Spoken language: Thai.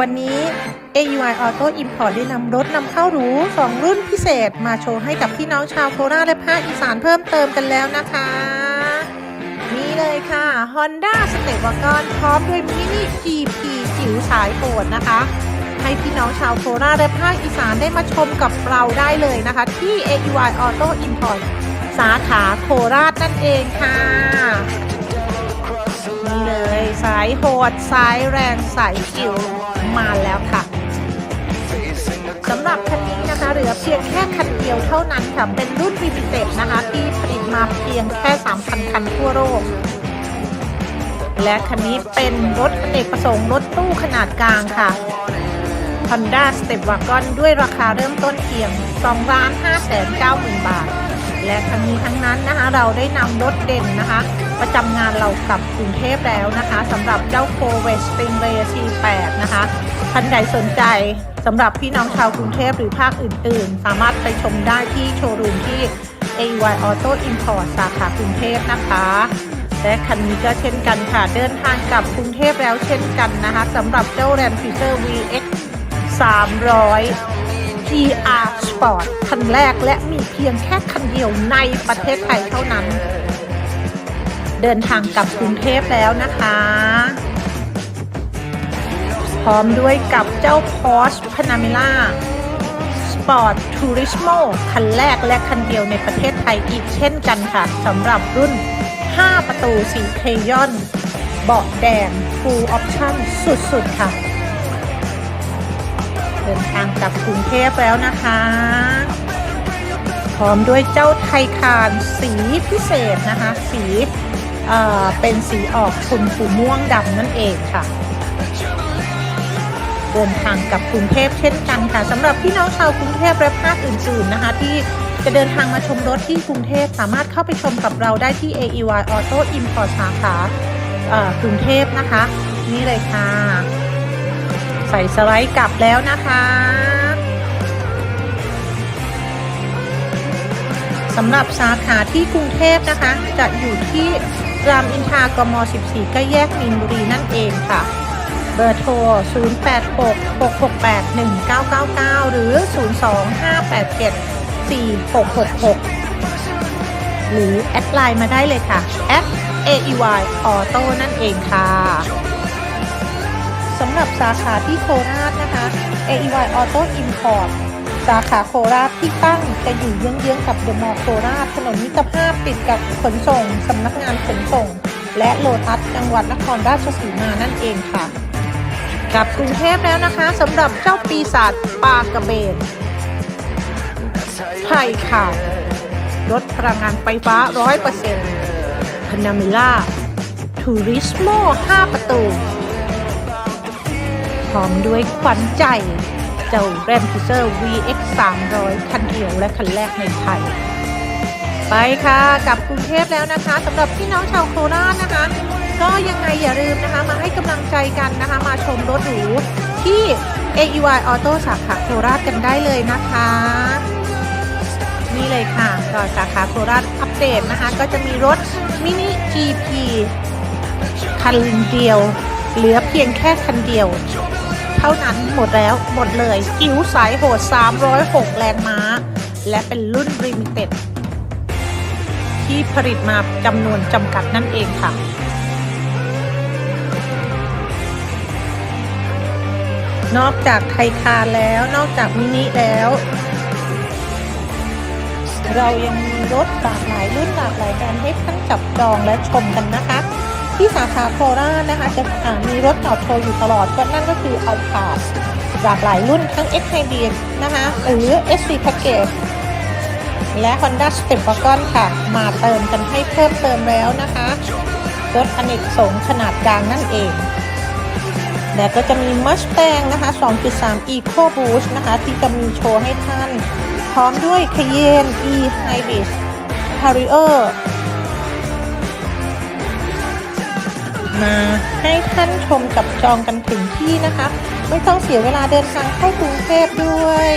วันนี้ AUI Auto Import ได้นำรถนำเข้าหรู 2 รุ่นพิเศษ มาโชว์ให้กับพี่น้องชาวโคราชและภาคอีสานเพิ่มเติมกันแล้วนะคะ นี่เลยค่ะ Honda Step Wagon พร้อมด้วย Mini GP จิ๋วสายโหดนะคะ ให้พี่น้องชาวโคราชและภาคอีสานได้มาชมกับเราได้เลยนะคะ ที่ AUI Auto Import สาขาโคราชนั่นเองค่ะายโหดสายแรงสายจิ๋วมาแล้วค่ะสำหรับคันนี้นะคะเหลือเพียงแค่คันเดียวเท่านั้นค่ะ เป็นรุ่นลิมิเต็ดนะคะ ที่ผลิตมาเพียงแค่ 3,000 คันทั่วโลกและคันนี้เป็นรถอเนกประสงค์รถตู้ขนาดกลางค่ะ Honda Step Wagon ด้วยราคาเริ่มต้นเพียง 2 5 9 0 0 0 0 บาท และทั้งนี้ทั้งนั้นนะคะเราได้นำรถเด่นนะคะ ประจำงานเรากลับกรุงเทพแล้วนะคะสำหรับเจ้าโคเวสติงเรย์8นะคะท่านใดสนใจสำหรับพี่น้องชาวกรุงเทพหรือภาคอื่น ๆ สามารถไปชมได้ที่โชว์รูมที่ AY Auto Import สาขากรุงเทพนะคะและคันนี้ก็เช่นกันค่ะ เดินทางกลับกรุงเทพแล้วเช่นกันนะคะสำหรับเจ้า Land Cruiser VX 300 GR Sport คันแรกและมีเพียงแค่คันเดียวในประเทศไทยเท่านั้น เดินทางกลับกรุงเทพแล้วนะคะ พร้อมด้วยกับเจ้า Porsche Panamera Sport Turismo คันแรกและคันเดียวในประเทศไทยอีกเช่นกันค่ะสำหรับรุ่น 5 ประตูสีเคยอนเบาะแดง Full Option สุด ๆ ค่ะ เดินทางกลับกรุงเทพแล้วนะคะ พร้อมด้วยเจ้าไทคานสีพิเศษนะคะ สีเอ่อเป็นสีออกชมพูม่วงดำนั่นเองค่ะ เดินทางกับกรุงเทพเช่นกันค่ะสำหรับพี่น้องชาวกรุงเทพและภาคอื่นๆนะคะ ที่จะเดินทางมาชมรถที่กรุงเทพสามารถเข้าไปชมกับเราได้ที่ AEY Auto Import สาขากรุงเทพนะคะ นี่เลยค่ะ ใส่สไลด์กลับแล้วนะคะสำหรับสาขาที่กรุงเทพนะคะ จะอยู่ที่รามอินทรากม 14 ก็แยกมินบุรีนั่นเองค่ะ เบอร์โทร 0866681999 หรือ 025874666 หรือ แอดไลน์มาได้เลยค่ะ AEY Auto นั่นเองค่ะ สำหรับสาขาที่โคราชนะคะ AEY Auto Import สาขาโคราชที่ตั้งจะอยู่เยื้องๆกับเดอะมอลล์โคราชถนนมิตรภาพติดกับขนส่งสำนักงานขนส่ง และโลตัสจังหวัดนครราชสีมานั่นเองค่ะกลับกรุงเทพแล้วนะคะสำหรับเจ้าปีศาจปลากระเบนไทยค่ะรถพลังงานไฟฟ้า 100%พนามิล่าทูริสโม 5 ประตู ร้อมด้วยขวัญใจ เจ้าแรมพิเซอร์ VX 300 คันเดียวและคันแรกในไทย ไปค่ะกลับกรุงเทพแล้วนะคะสำหรับพี่น้องชาวโคราชนะคะ ก็ยังไงอย่าลืมนะคะ มาให้กำลังใจกันนะคะ มาชมรถหรูที่ AEY Auto สาขาโคราชกันได้เลยนะคะนี่เลยค่ะก็สาขาโคราชอัปเดตนะคะ ก็จะมีรถมินิ GP คันเดียว เหลือเพียงแค่คันเดียว เท่านั้นหมดแล้วหมดเลยอิ๋วสายโหด 306 แรงม้า และเป็นรุ่นริมิเต็ด ที่ผลิตมาจำนวนจำกัดนั่นเองค่ะนอกจากไทคาร์แล้วนอกจากมินิแล้ว เรายังมีรถหลากหลายรุ่นหลากหลายแบรนด์ให้ท่านจับจองและชมกันนะคะ ที่สาขาโคราชนะคะจะมีรถจอดโชว์อยู่ตลอดก็นั่นก็คือเอาผาดหลากหลายรุ่นทั้ง X Hybrid นะคะหรือ SC Package และ Honda Step Wagon ค่ะ มาเติมกันให้เพิ่มเติมแล้วนะคะ รถอเนกสงขนาดกลางนั่นเอง และก็จะมี Mustang นะคะ 2.3 Eco Boost นะคะ ที่จะมีโชว์ให้ท่าน พร้อมด้วย Cayenne E Hybrid Harrier มาให้ท่านชมจับจองกันถึงที่นะคะ ไม่ต้องเสียเวลาเดินทางเข้ากรุงเทพด้วย